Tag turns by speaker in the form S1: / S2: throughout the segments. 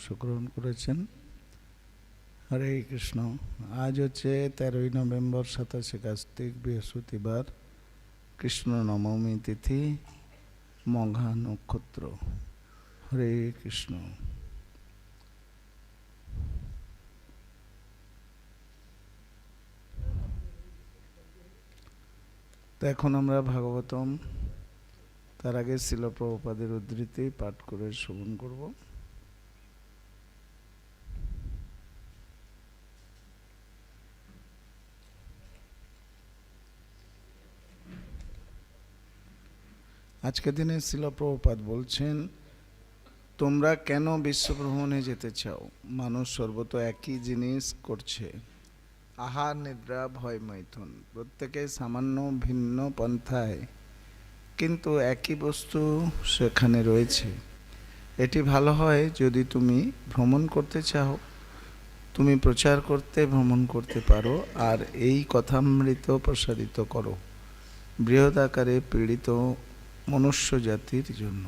S1: অংশগ্রহণ করেছেন। হরে কৃষ্ণ। আজ হচ্ছে তেরোই নভেম্বর, সাতাশে কার্তিক, বৃহস্পতিবার, কৃষ্ণ নবমী তিথি মঘা নক্ষত্র। হরে কৃষ্ণ। তো এখন আমরা ভাগবতম, তার আগে শিল প্রভুপাদের উদ্ধৃতি পাঠ করে শ্রবণ করব। আজকের দিনে শিল প্রভুপাদ বলছেন, তোমরা কেন বিশ্বভ্রমণে যেতে চাও? মানুষ সর্বত একই জিনিস করছে। আহার নিদ্রা, ভয়, মৈথুন, প্রত্যেকে সামান্য ভিন্ন পন্থায়, কিন্তু একই বস্তু সেখানে রয়েছে। এটি ভালো হয় যদি তুমি ভ্রমণ করতে চাও। তুমি প্রচার করতে, ভ্রমণ করতে পারো, আর এই কথামৃত প্রসারিত করো। বৃহৎ আকারে পীড়িত মনুষ্য জাতির জন্য।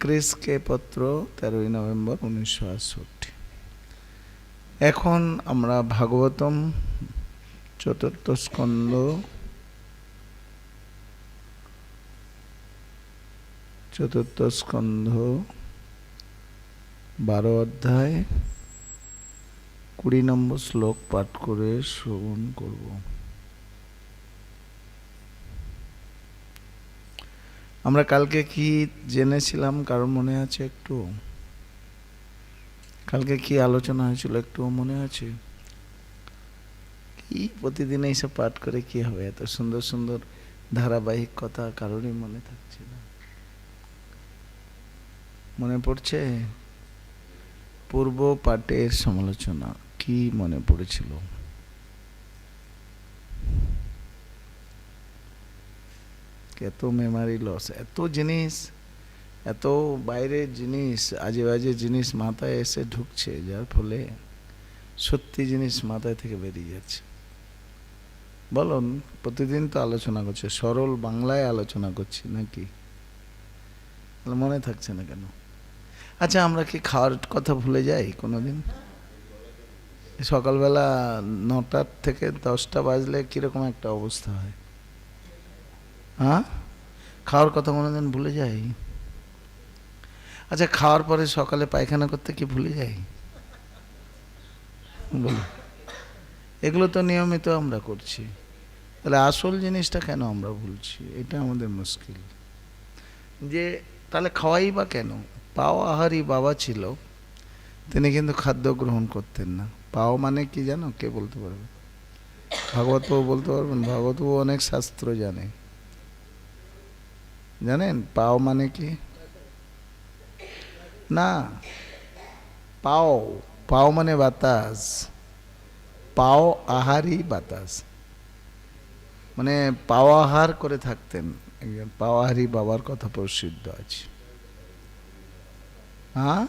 S1: ক্রিসকে পত্র তেরোই নভেম্বর উনিশশো আটষট্টি। এখন আমরা ভাগবতম চতুর্থ স্কন্দ চতুর্থ স্কন্ধ বারো অধ্যায় কুড়ি নম্বর শ্লোক পাঠ করে শ্রবণ করব। আমরা কালকে কি জেনেছিলাম? কারও মনে আছে একটু? কালকে কি আলোচনা হয়েছিল একটু মনে আছে? কি প্রতিদিন এইসব পাঠ করে কি হবে? এত সুন্দর সুন্দর ধারাবাহিক কথা কারোরই মনে থাকছে না। মনে পড়ছে? পূর্ব পাঠের সমালোচনা কি মনে পড়েছিল? এত মেমারি লস এত জিনিস, এত বাইরের জিনিস আজে বাজে জিনিস মাথায় এসে ঢুকছে, যার ফলে সত্যি জিনিস মাথায় থেকে বেরিয়ে যাচ্ছে। বলুন, প্রতিদিন তো আলোচনা করছে, সরল বাংলায় আলোচনা করছি নাকি? মনে থাকছে না কেন? আচ্ছা আমরা কি খাওয়ার কথা ভুলে যাই কোনো দিন সকালবেলা নটার থেকে দশটা বাজলে কীরকম একটা অবস্থা হয়? হ্যাঁ? খাওয়ার কথা কোনোদিন ভুলে যাই? আচ্ছা খাওয়ার পরে সকালে পায়খানা করতে কি ভুলে যাই? বলো। এগুলো তো নিয়মিত আমরা করছি। তাহলে আসল জিনিসটা কেন আমরা ভুলছি? এটা আমাদের মুশকিল। যে তাহলে খাওয়াই বা কেন? পাও আহারি বাবা ছিল, তিনি কিন্তু খাদ্য গ্রহণ করতেন না। পাও মানে কি জানো? কে বলতে পারবে? ভাগবতবাবু বলতে পারবেন? ভাগবতবাবু অনেক শাস্ত্র জানে। জানেন, পাও মানে কি? না, পাও পাও মানে বাতাস। পাও আহারই বাতাস। মানে পাও আহার করে থাকতেন। একজন পাওয়াহারি বাবার কথা প্রসিদ্ধ আছে। হ্যাঁ?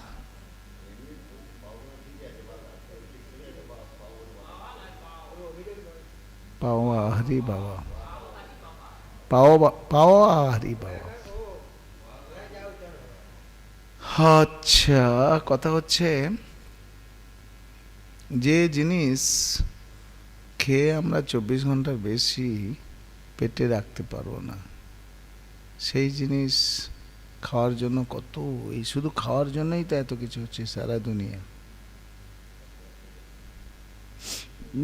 S1: পাওয়াহারি বাবা। পাও পাওয়াহারি বাবা আচ্ছা কথা হচ্ছে যে জিনিস খেয়ে আমরা চব্বিশ ঘণ্টার বেশি পেটে রাখতে পারব না, সেই জিনিস খাওয়ার জন্য কত, এই শুধু খাওয়ার জন্যই তো এত কিছু হচ্ছে সারা দুনিয়া।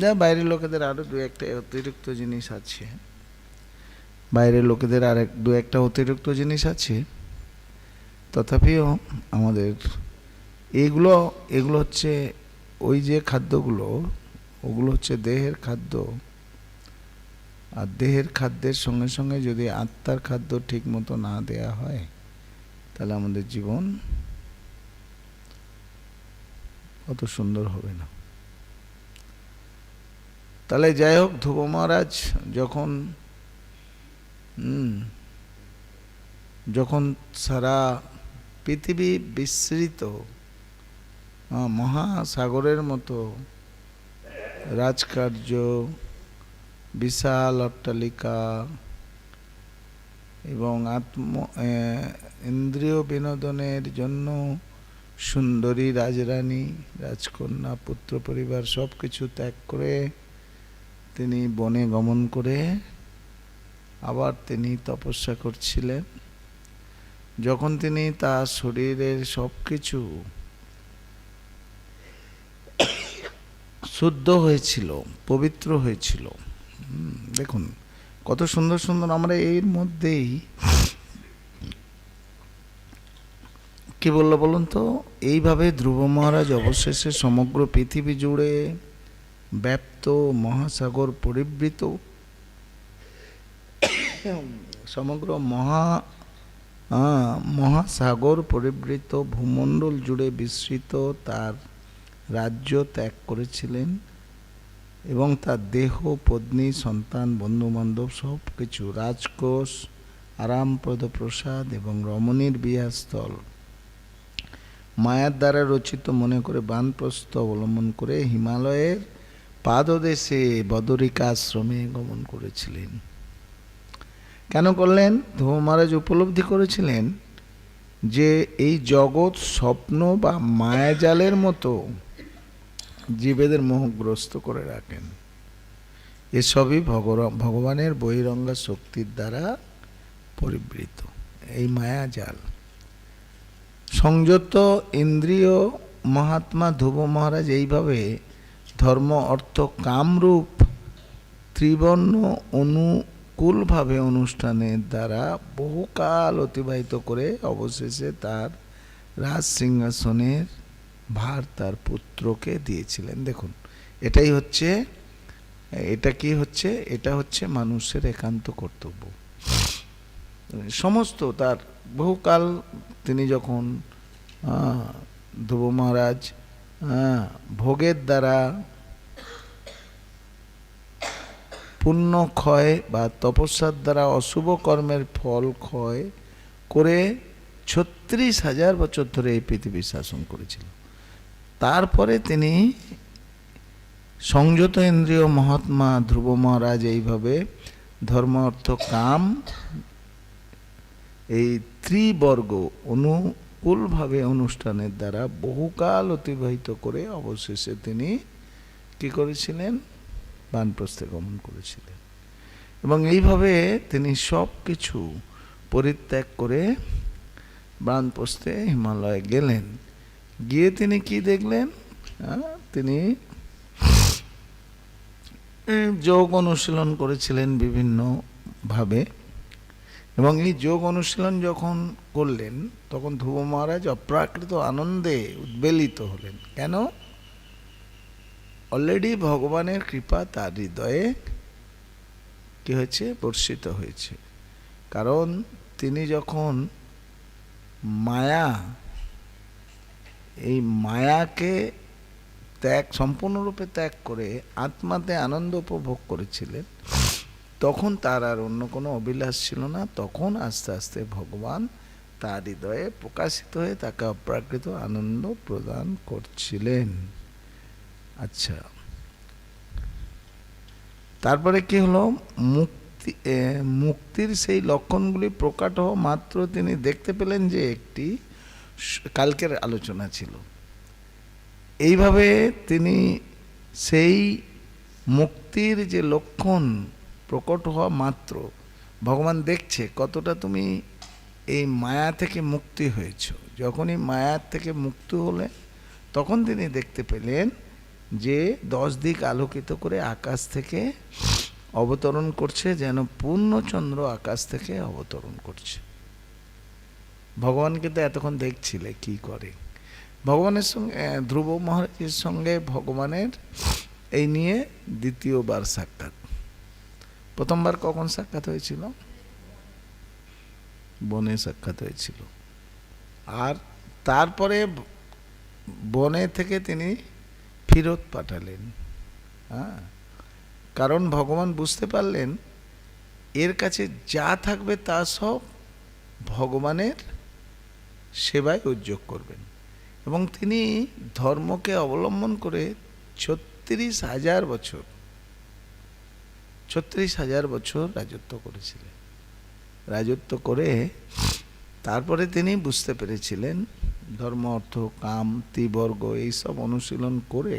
S1: না, বাইরের লোকেদের আরও দু একটা অতিরিক্ত জিনিস আছে। বাইরের লোকেদের আর এক দু একটা অতিরিক্ত জিনিস আছে। তথাপিও আমাদের এগুলো এগুলো হচ্ছে ওই যে খাদ্যগুলো, ওগুলো হচ্ছে দেহের খাদ্য। আর দেহের খাদ্যের সঙ্গে সঙ্গে যদি আত্মার খাদ্য ঠিক মতো না দেয়া হয়, তাহলে আমাদের জীবন অত সুন্দর হবে না। তাহলে যাই হোক, ধ্রুব মহারাজ যখন যখন সারা পৃথিবী বিস্তৃত মহাসাগরের মতো রাজকার্য, বিশাল অট্টালিকা এবং আত্ম ইন্দ্রিয় বিনোদনের জন্য সুন্দরী রাজরানী, রাজকন্যা, পুত্র পরিবার সব কিছু ত্যাগ করে তিনি বনে গমন করে আবার তিনি তপস্যা করছিলেন। যখন তিনি তার শরীরের সব কিছু শুদ্ধ হয়েছিল, পবিত্র হয়েছিল দেখুন কত সুন্দর সুন্দর আমরা এর মধ্যেই কি বলল বলুন তো? এইভাবে ধ্রুব মহারাজ অবশেষে সমগ্র পৃথিবী জুড়ে ব্যাপ্ত মহাসাগর পরিবৃত সমগ্র মহা মহাসাগর পরিবৃত ভূমণ্ডল জুড়ে বিস্তৃত, তার রাজ্য ত্যাগ করেছিলেন এবং তার দেহ, পত্নী, সন্তান, বন্ধুবান্ধব সব কিছু রাজকোষ আরামপ্রদ প্রসাদ এবং রমণীর বিহারস্থল। মায়ার দ্বারা রচিত মনে করে বানপ্রস্থ অবলম্বন করে হিমালয়ের পাদদেশে বদরিকা বদরিকাশ্রমে গমন করেছিলেন। কেন করলেন? ধ্রুব মহারাজ উপলব্ধি করেছিলেন যে এই জগৎ স্বপ্ন বা মায়াজালের মতো জীবেদের মোহগ্রস্ত করে রাখেন। এসবই ভগবানের বহিরঙ্গা শক্তির দ্বারা পরিবৃত। এই মায়াজাল। সংযত ইন্দ্রিয় মহাত্মা ধ্রুব মহারাজ এইভাবে ধর্ম, অর্থ, কামরূপ, ত্রিবর্ণ অনুকূলভাবে অনুষ্ঠানের দ্বারা বহুকাল অতিবাহিত করে অবশেষে তার রাজ সিংহাসনের ভার তার পুত্রকে দিয়েছিলেন। দেখুন, এটাই হচ্ছে, এটা কি হচ্ছে? এটা হচ্ছে মানুষের একান্ত কর্তব্য। সমস্ত তার বহুকাল তিনি যখন ধ্রুব মহারাজ ভোগের দ্বারা পুণ্য ক্ষয় বা তপস্যার দ্বারা অশুভ কর্মের ফল ক্ষয় করে ছত্রিশ হাজার বছর ধরে এই পৃথিবী শাসন করেছিল। তারপরে তিনি সংযত ইন্দ্রিয় মহাত্মা ধ্রুব মহারাজ এইভাবে ধর্ম, অর্থ, কাম এই ত্রিবর্গ অনুকূলভাবে অনুষ্ঠানের দ্বারা বহুকাল অতিবাহিত করে অবশেষে তিনি কি করেছিলেন? বানপ্রস্থে গমন করেছিলেন। এবং এইভাবে তিনি সব কিছু পরিত্যাগ করে বানপ্রস্থে হিমালয়ে গেলেন। গিয়ে তিনি কি দেখলেন? হ্যাঁ, তিনি যোগ অনুশীলন করেছিলেন বিভিন্নভাবে। এবং এই যোগ অনুশীলন যখন করলেন তখন ধ্রুব মহারাজ অপ্রাকৃত আনন্দে উদ্বেলিত হলেন। কেন? অলরেডি ভগবানের কৃপা তার হৃদয়ে কি হয়েছে? বর্ষিত হয়েছে। কারণ তিনি যখন মায়া, এই মায়াকে ত্যাগ, সম্পূর্ণরূপে ত্যাগ করে আত্মাতে আনন্দ উপভোগ করেছিলেন, তখন তার আর অন্য কোনো অভিলাষ ছিল না। তখন আস্তে আস্তে ভগবান তার হৃদয়ে প্রকাশিত হয়ে তাকে অপ্রাকৃত আনন্দ প্রদান করছিলেন। আচ্ছা। তারপরে কি হলো? মুক্তি মুক্তির সেই লক্ষণগুলি প্রকাট হওয়া মাত্র তিনি দেখতে পেলেন যে একটি কালকের আলোচনা ছিল। এইভাবে তিনি সেই মুক্তির যে লক্ষণ প্রকট হওয়া মাত্র, ভগবান দেখছে কতটা তুমি এই মায়া থেকে মুক্তি হয়েছ। যখনই মায়ার থেকে মুক্ত হলে, তখন তিনি দেখতে পেলেন যে দশ দিক আলোকিত করে আকাশ থেকে অবতরণ করছে, যেন পূর্ণচন্দ্র আকাশ থেকে অবতরণ করছে। ভগবানকে তো এতক্ষণ দেখছিলে কি করে? ভগবানের সঙ্গে ধ্রুব মহারাজের সঙ্গে ভগবানের এই নিয়ে দ্বিতীয়বার সাক্ষাৎ। প্রথমবার কখন সাক্ষাৎ হয়েছিল? বনে সাক্ষাৎ হয়েছিল। আর তারপরে বনে থেকে তিনি ফিরত পাঠালেন। হ্যাঁ? কারণ ভগবান বুঝতে পারলেন, এর কাছে যা থাকবে তা সব ভগবানের সেবায় উদ্যোগ করবেন। এবং তিনি ধর্মকে অবলম্বন করে ছত্রিশ হাজার বছর, ছত্রিশ হাজার বছর রাজত্ব করেছিলেন। রাজত্ব করে তারপরে তিনি বুঝতে পেরেছিলেন ধর্ম, অর্থ, কাম, ত্রিবর্গ এইসব অনুশীলন করে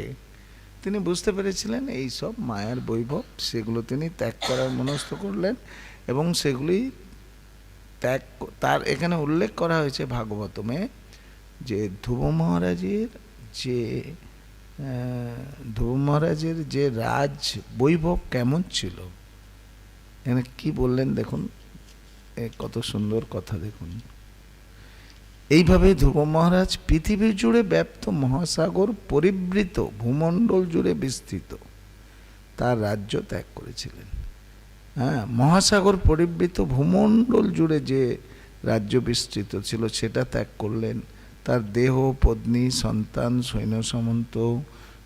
S1: তিনি বুঝতে পেরেছিলেন এই সব মায়ার বৈভব, সেগুলো তিনি ত্যাগ করার মনস্থ করলেন এবং সেগুলি ত্যাগ তার এখানে উল্লেখ করা হয়েছে ভাগবতমে যে ধ্রুব মহারাজের যে ধ্রুব মহারাজের যে রাজ বৈভব কেমন ছিল? এখানে কি বললেন দেখুন কত সুন্দর কথা দেখুন। এইভাবে ধ্রুব মহারাজ পৃথিবী জুড়ে ব্যাপ্ত মহাসাগর পরিবৃত ভূমণ্ডল জুড়ে বিস্তৃত। তার রাজ্য ত্যাগ করেছিলেন। হ্যাঁ মহাসাগর পরিবৃত ভূমণ্ডল জুড়ে যে রাজ্য বিস্তৃত ছিল সেটা ত্যাগ করলেন। তার দেহ, পত্নী, সন্তান, সৈন্য সামন্ত,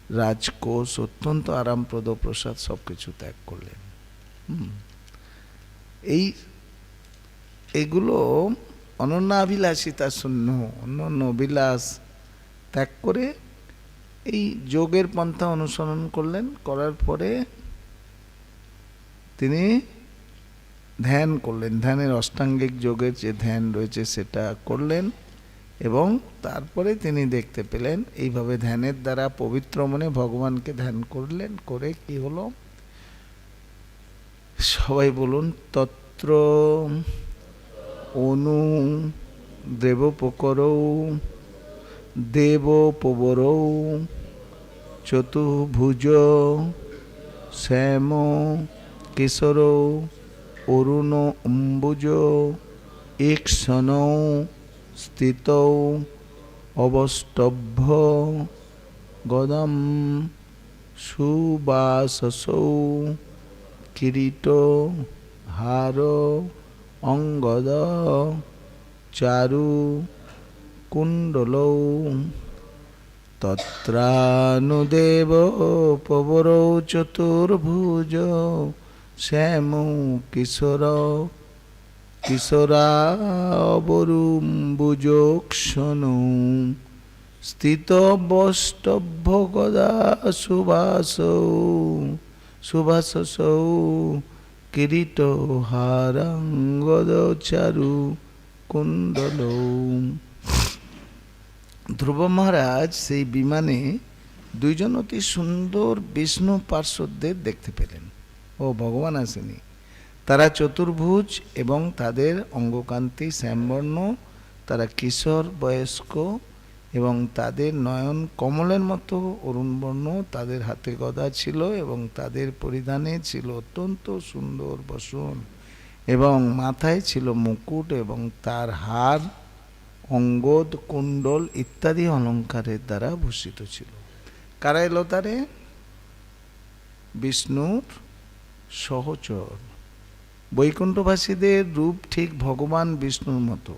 S1: রাজকোষ, অত্যন্ত আরামপ্রদ প্রসাদ সব কিছু ত্যাগ করলেন। এই, এগুলো অনন্যাভিলাষিতা শূন্য অন্যান্য অভিলাষ ত্যাগ করে এই যোগের পন্থা অনুসরণ করলেন, করার পরে তিনি ধ্যান করলেন। ধ্যানের অষ্টাঙ্গিক যোগের যে ধ্যান রয়েছে সেটা করলেন এবং তারপরে তিনি দেখতে পেলেন, এইভাবে ধ্যানের দ্বারা পবিত্র মনে ভগবানকে ধ্যান করলেন, করে কি হলো? সবাই বলুন, তত্র অনু দেবপকরৌ দেবপবরৌ চতুর্ভুজ শ্যাম কিশোর অরুণ অম্বুজ ঈক্ষণ স্থিত অবষ্টভ্য গদম সুবাসসৌ কিরীট হার অঙ্গদ চারু কুণ্ডলৌ তত্রানুদেব পবরৌ চতুর্ভুজ শ্যাম কিশোর কিশোরাবরুম্বুজোক্ষণ স্থিত বষ্টভ্য গদা সুবাসৌ সুভাষসৌ কিরীট হারাঙ্গদ চারু কুণ্ডল ধ্রুব মহারাজ সেই বিমানে দুইজন অতি সুন্দর বিষ্ণু পার্শ্বদের দেখতে পেলেন। ও ভগবান আসেনি। তারা চতুর্ভুজ এবং তাদের অঙ্গকান্তি শ্যামবর্ণ, তারা কিশোর বয়স্ক এবং তাদের নয়ন কমলের মতো। অরুণবর্ণ তাদের হাতে গদা ছিল এবং তাদের পরিধানে ছিল অত্যন্ত সুন্দর বসন এবং মাথায় ছিল মুকুট এবং তার হার, অঙ্গদ, কুণ্ডল ইত্যাদি অলঙ্কারের দ্বারা ভূষিত ছিল। কারা এলো তারে বিষ্ণুর সহচর। বৈকুণ্ঠবাসীদের রূপ ঠিক ভগবান বিষ্ণুর মতো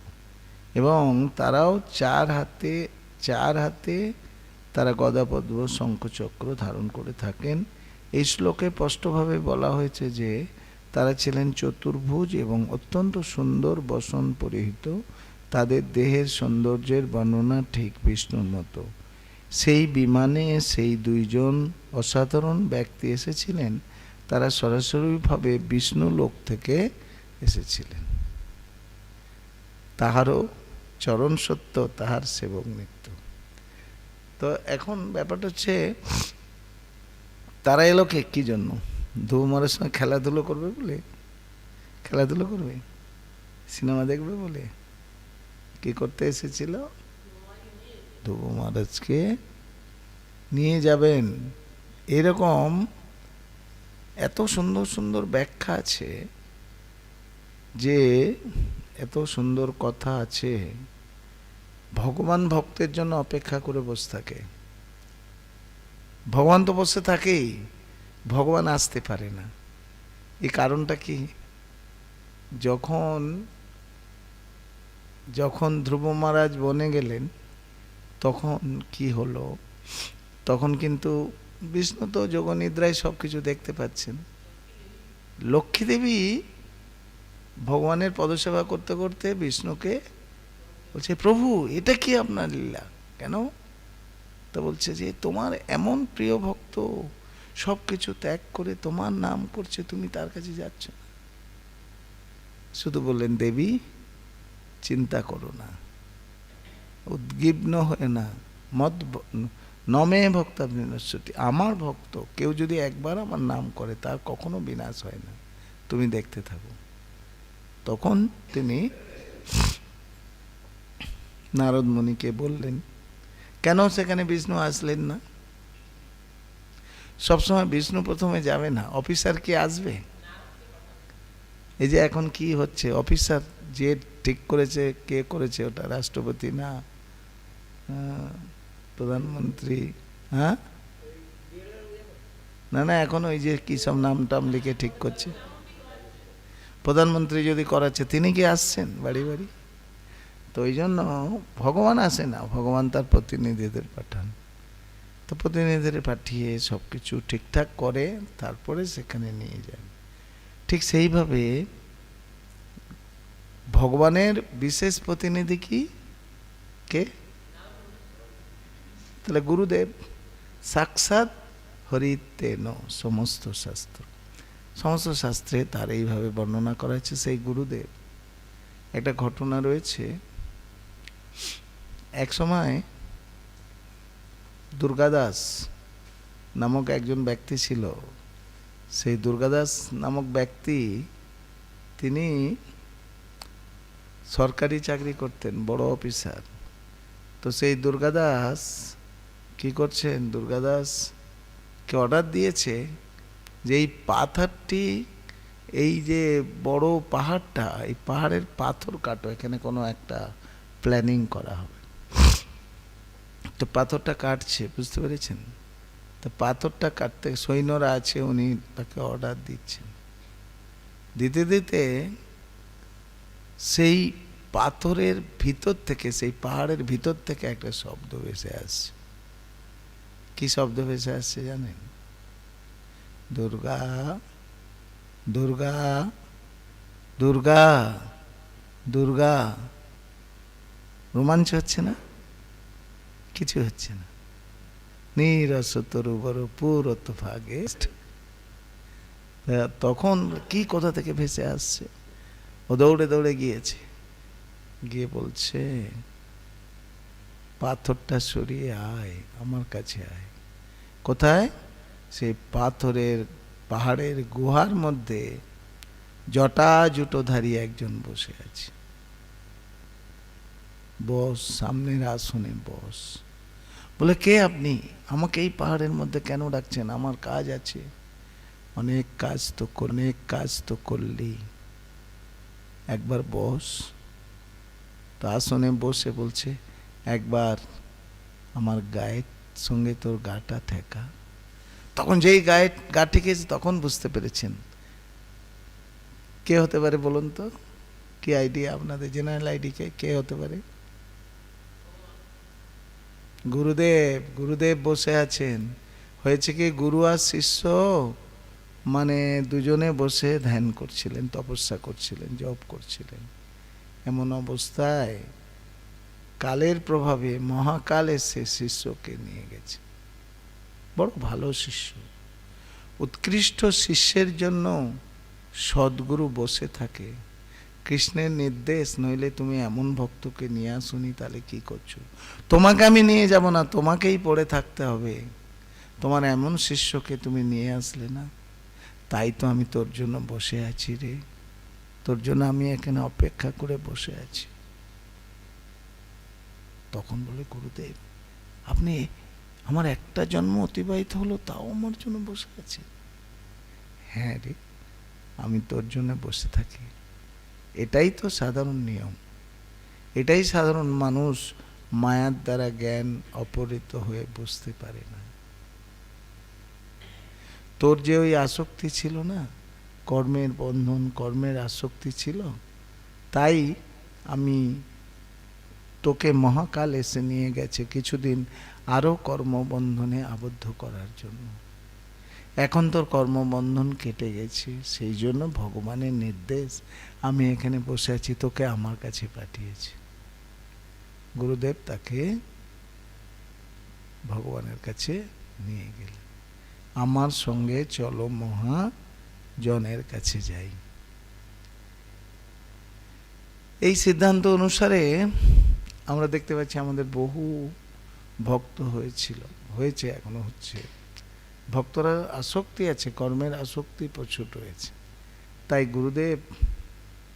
S1: এবং তারাও চার হাতে চার হাতে তারা গদাপদ্ম শঙ্খচক্র ধারণ করে থাকেন। এই শ্লোকে স্পষ্টভাবে বলা হয়েছে যে, তারা ছিলেন চতুর্ভুজ এবং অত্যন্ত সুন্দর বসন পরিহিত। তাদের দেহের সৌন্দর্যের বর্ণনা ঠিক বিষ্ণুর মতো। সেই বিমানে সেই দুইজন অসাধারণ ব্যক্তি এসেছিলেন। তারা সরাসরিভাবে বিষ্ণু লোক থেকে এসেছিলেন। তাহারও চরণ সত্য, তাহার সেবক নিত্য তো এখন ব্যাপারটা হচ্ছে, তারা এলো কে? কি জন্য? ধুমারের সঙ্গে খেলাধুলো করবে বলে? খেলাধুলো করবে? সিনেমা দেখবে বলে? কি করতে এসেছিল? ধ্রুব মহারাজকে নিয়ে যাবেন। এরকম এত সুন্দর সুন্দর ব্যাখ্যা আছে যে, এত সুন্দর কথা আছে। ভগবান ভক্তের জন্য অপেক্ষা করে বসে থাকে। ভগবান তো বসে থাকেই, ভগবান আসতে পারে না। এই কারণটা কি? যখন যখন ধ্রুব মহারাজ বনে গেলেন, তখন কি হলো? তখন কিন্তু বিষ্ণু তো যোগনিদ্রায় সব কিছু দেখতে পাচ্ছেন। লক্ষ্মী দেবী ভগবানের পদসেবা করতে করতে বিষ্ণুকে বলছে, প্রভু, এটা কি আপনার লীলা? কেন? তো বলছে যে, তোমার এমন প্রিয় ভক্ত সব কিছু ত্যাগ করে তোমার নাম করছে, তুমি তার কাছে যাচ্ছ শুধু বললেন, দেবী, চিন্তা করো না। উদ্গীর্ণ হয়ে না, মদ নমে ভক্ত বিনশ্বতী। আমার ভক্ত কেউ যদি একবার আমার নাম করে, তার কখনো বিনাশ হয় না। তুমি দেখতে থাকো। তখন তিনি নারদ মুনিকে বললেন, কেন সেখানে বিষ্ণু আসলেন না? সবসময় বিষ্ণু প্রথমে যাবে না, অফিসার কি আসবে? এই যে এখন কি হচ্ছে? অফিসার যে ঠিক করেছে, কে করেছে ওটা? রাষ্ট্রপতি না প্রধানমন্ত্রী হ্যাঁ? না না, এখন ওই যে কি সব নাম টাম লিখে ঠিক করছে। প্রধানমন্ত্রী যদি করাচ্ছে, তিনি কি আসছেন বাড়ি বাড়ি? তো ওই জন্য ভগবান আসে না, ভগবান তার প্রতিনিধিদের পাঠান। তো প্রতিনিধিদের পাঠিয়ে সব কিছু ঠিকঠাক করে তারপরে সেখানে নিয়ে যান। ঠিক সেইভাবে ভগবানের বিশেষ প্রতিনিধি কি? কে? তাহলে গুরুদেব, সাক্ষাৎ হরিতেন সমস্ত শাস্ত্র। সমস্ত শাস্ত্রে তার এইভাবে বর্ণনা করা হয়েছে, সেই গুরুদেব। একটা ঘটনা রয়েছে এক সময় দুর্গাদাস নামক একজন ব্যক্তি ছিল। সেই দুর্গাদাস নামক ব্যক্তি তিনি সরকারি চাকরি করতেন, বড় অফিসার। তো সেই দুর্গাদাস কি করছেন? দুর্গাদাস কে অর্ডার দিয়েছে যে এই পাথরটি, এই যে বড় পাহাড়টা, এই পাহাড়ের পাথর কাটো, এখানে কোনো একটা প্ল্যানিং করা হবে। তো পাথরটা কাটছে, বুঝতে পেরেছেন? তো পাথরটা কাটতে সৈন্যরা আছে, উনি তাকে অর্ডার দিচ্ছেন। দিতে দিতে সেই পাথরের ভিতর থেকে, সেই পাহাড়ের ভিতর থেকে একটা শব্দ ভেসে আসছে। কি শব্দ ভেসে আসছে জানেন? দুর্গা দুর্গা দুর্গা দুর্গা। রোমাঞ্চ হচ্ছে না? কিছু হচ্ছে না। নিরস তরুবর পুরত ভাগে। তখন কি কোথা থেকে ভেসে আসছে? ও দৌড়ে দৌড়ে গিয়েছে। গিয়ে বলছে, পাথরটা সরিয়ে আয়, আমার কাছে আয়। কোথায়? সেই পাথরের পাহাড়ের গুহার মধ্যে। জটা জুটোধারী একজন বসে আছে। বস, সামনের আসনে বস। বলে, কে আপনি? আমাকে এই পাহাড়ের মধ্যে কেন ডাকছেন? আমার কাজ আছে। অনেক কাজ তো অনেক কাজ তো করলি। একবার বস, তো আসনে বসে বলছে, একবার আমার গায়ের সঙ্গে তোর গাটা থেকা তখন যেই গায়ে গা ঠেকেছে তখন বুঝতে পেরেছেন। কে হতে পারে বলুন তো? কি আইডিয়া আপনাদের? General ID K? কে হতে পারে? গুরুদেব গুরুদেব বসে আছেন। হয়েছে কি গুরু আর শিষ্য মানে দুজনে বসে ধ্যান করছিলেন, তপস্যা করছিলেন, জপ করছিলেন। এমন অবস্থায় কালের প্রভাবে মহাকাল এসে শিষ্যকে নিয়ে গেছে। বড় ভালো শিষ্য। উৎকৃষ্ট শিষ্যের জন্য সদ্গুরু বসে থাকে। কৃষ্ণের নির্দেশ, নইলে তুমি এমন ভক্তকে নিয়ে আসুনি, তাহলে কি করছ? তোমাকে আমি নিয়ে যাব না, তোমাকেই পড়ে থাকতে হবে। তোমার এমন শিষ্যকে তুমি নিয়ে আসলে না। তাই তো আমি তোর জন্য বসে আছি রে। তোর জন্য আমি এখানে অপেক্ষা করে বসে আছি। তখন বলে, গুরুদেব, আপনি আমার একটা জন্ম অতিবাহিত হলো, তাও আমার জন্য বসে আছে হ্যাঁ রে, আমি তোর জন্য বসে থাকি। এটাই তো সাধারণ নিয়ম। এটাই সাধারণ মানুষ মায়ার দ্বারা জ্ঞান অপহৃত হয়ে বুঝতে পারে না। তোর যে ওই আসক্তি ছিল না, কর্মের বন্ধন, কর্মের আসক্তি ছিল, তাই আমি তোকে মহাকাল এসে নিয়ে গেছে কিছুদিন আরও কর্মবন্ধনে আবদ্ধ করার জন্য। এখন তোর কর্মবন্ধন কেটে গেছে, সেই জন্য ভগবানের নির্দেশ আমি এখানে বসে আছি, তোকে আমার কাছে পাঠিয়েছি। গুরুদেব তাকে ভগবানের কাছে নিয়ে গেলেন। আমার সঙ্গে চলো মহাজনের কাছে যাই। এই সিদ্ধান্ত অনুসারে আমরা দেখতে পাচ্ছি আমাদের বহু ভক্ত হয়েছিল, হয়েছে, এখনও হচ্ছে। ভক্তরা আসক্তি আছে, কর্মের আসক্তি প্রচুর রয়েছে। তাই গুরুদেব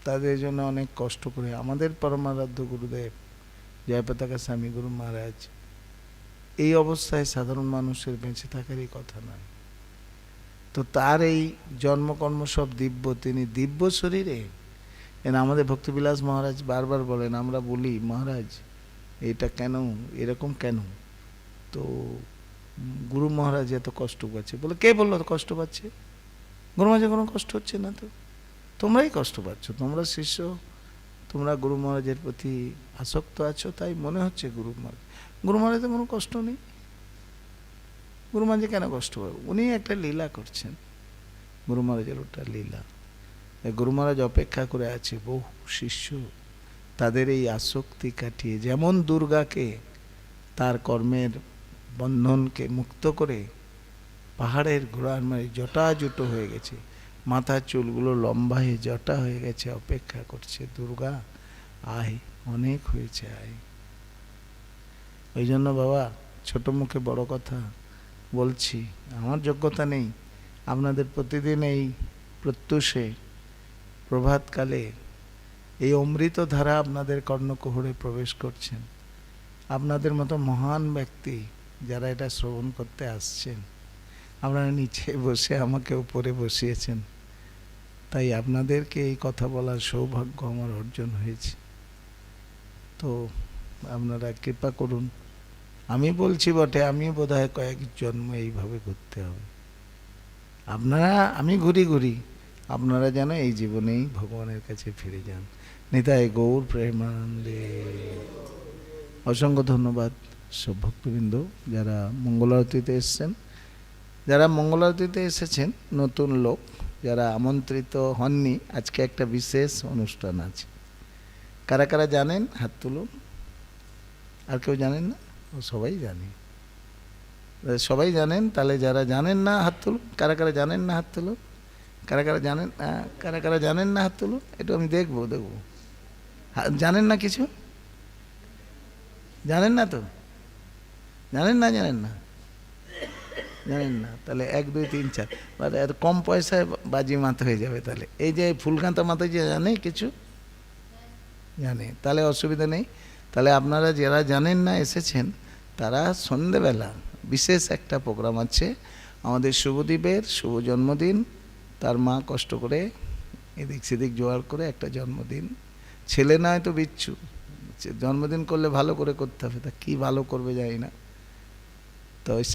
S1: তাদের জন্য অনেক কষ্ট করে, আমাদের পরমারাধ্য গুরুদেব, জয়পতাকা স্বামী গুরু মহারাজ, এই অবস্থায় সাধারণ মানুষের বেঁচে থাকারই কথা নয়। তো তার এই জন্মকর্ম সব দিব্য, তিনি দিব্য শরীরে। আমাদের ভক্তিবিলাস মহারাজ বারবার বলেন, আমরা বলি, মহারাজ, এটা কেন? এরকম কেন? তো গুরু মহারাজ এত কষ্ট পাচ্ছে। বলে, কে বলল কষ্ট পাচ্ছে? গুরু মহারাজের কোনো কষ্ট হচ্ছে না তো। তোমরাই কষ্ট পাচ্ছ, তোমরা শিষ্য, তোমরা গুরু মহারাজের প্রতি আসক্ত আছো, তাই মনে হচ্ছে গুরু মহারাজ। গুরু মহারাজের কোনো কষ্ট নেই। গুরু মহারাজে কেন কষ্ট পাবে? উনি একটা লীলা করছেন। গুরু মহারাজের ওটা লীলা। গুরু মহারাজ অপেক্ষা করে আছে, বহু শিষ্য তাদের এই আসক্তি কাটিয়ে, যেমন দুর্গাকে তার কর্মের বন্ধনকে মুক্ত করে পাহাড়ের ঘোড়ার মারি জটাজুটো হয়ে গেছে। মাথার চুলগুলো লম্বা হয়ে জটা হয়ে গেছে, অপেক্ষা করছে, দুর্গা, আয়, অনেক হয়েছে, আয়। ওই জন্য বাবা, ছোট মুখে বড় কথা বলছি, আমার যোগ্যতা নেই। আপনাদের প্রতিদিন এই প্রত্যুষে, প্রভাতকালে এই অমৃত ধারা আপনাদের কর্ণকুহরে প্রবেশ করছেন। আপনাদের মতো মহান ব্যক্তি যারা এটা শ্রবণ করতে আসছেন, আপনারা নিচে বসে আমাকে উপরে বসিয়েছেন। তাই আপনাদেরকে এই কথা বলার সৌভাগ্য আমার অর্জন হয়েছে। তো আপনারা কৃপা করুন। আমি বলছি বটে, আমি বোধহয় কয়েক জন্ম এইভাবে ঘুরতে হবে। আপনারা, আমি ঘুরি ঘুরি, আপনারা যেন এই জীবনেই ভগবানের কাছে ফিরে যান। নিতাই গৌর প্রেমানন্দে। অসংখ্য ধন্যবাদ। সব ভক্তবৃন্দ যারা মঙ্গলারতিতে এসছেন, যারা মঙ্গলারতিতে এসেছেন, নতুন লোক যারা আমন্ত্রিত হননি, আজকে একটা বিশেষ অনুষ্ঠান আছে। কারা কারা জানেন? হাত তুলুন। আর কেউ জানেন না? ও সবাই জানে। সবাই জানেন, তাহলে যারা জানেন না, হাত তুলুন। কারা কারা জানেন না, হাত তুলুন? কারা কারা জানেন না কারা কারা জানেন না, হাত তুলুন? একটু আমি দেখব দেখব। জানেন না কিছু? জানেন না তো? জানেন না জানেন না? জানেন না? তাহলে এক, দুই, তিন, চার। মানে এত কম পয়সায় বাজি মাত হয়ে যাবে তাহলে। এই যে ফুলকান্তা মাতা যে জানে কিছু? জানে। তাহলে অসুবিধা নেই। তাহলে আপনারা যারা জানেন না, এসেছেন, তারা সন্ধেবেলা বিশেষ একটা প্রোগ্রাম আছে। আমাদের শুভদ্বীপের শুভ জন্মদিন। তার মা কষ্ট করে এদিক সেদিক জোগাড় করে একটা জন্মদিন। ছেলে নয় তো বিচ্ছু। জন্মদিন করলে ভালো করে করতে হবে। তা কী ভালো করবে জানি না। তো